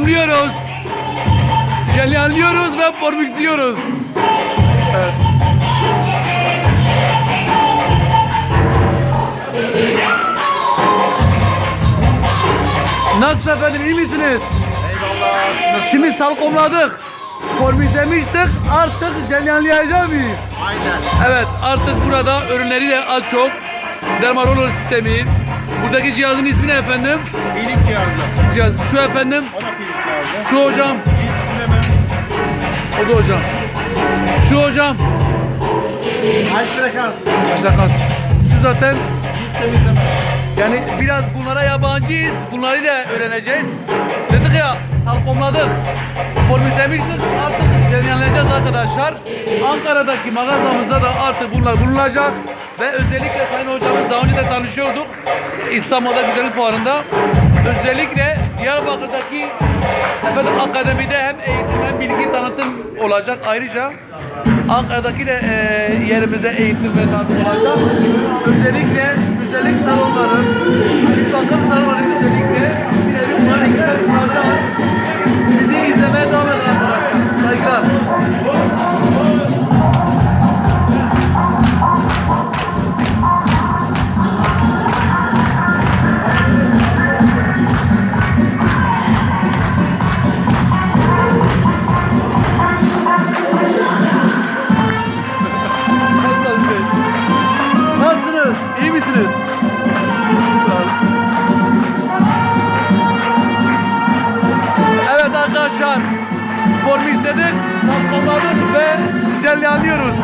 Salkomluyoruz. Jelyanlıyoruz ve formüksliyoruz. Evet. Nasıl efendim iyi misiniz? Eyvallah. Şimdi salkomladık. Formüklemiştik artık jelyanlayacak mıyız? Aynen. Evet artık burada ürünleri de az çok. Dermarolor sistemi. Buradaki cihazın ismi ne efendim? İyilik cihazı. Cihaz. Şu efendim. O da pilik cihazı. Şu hocam. Dinleme. O da hocam. Şu hocam. High frekans. Şu zaten Cilt temizleme. yani biraz bunlara yabancıyız. Bunları da öğreneceğiz. Dedik ya salkomladık. Formüllemiştik artık jelyanlayacağız arkadaşlar. Ankara'daki mağazamızda da artık bunlar bulunacak. Ve özellikle Sayın Hocamız daha önce de tanışıyorduk. İstanbul'da Güzellik Fuarı'nda. Özellikle Diyarbakır'daki efendim akademide hem eğitim hem bilgi tanıtım olacak ayrıca. Ankara'daki de e, yerimize eğitim ve tanıtım olacak. Özellikle güzellik salonları, misiniz? Evet arkadaşlar. Formu istedik, salgıladık ve jelyanlıyoruz.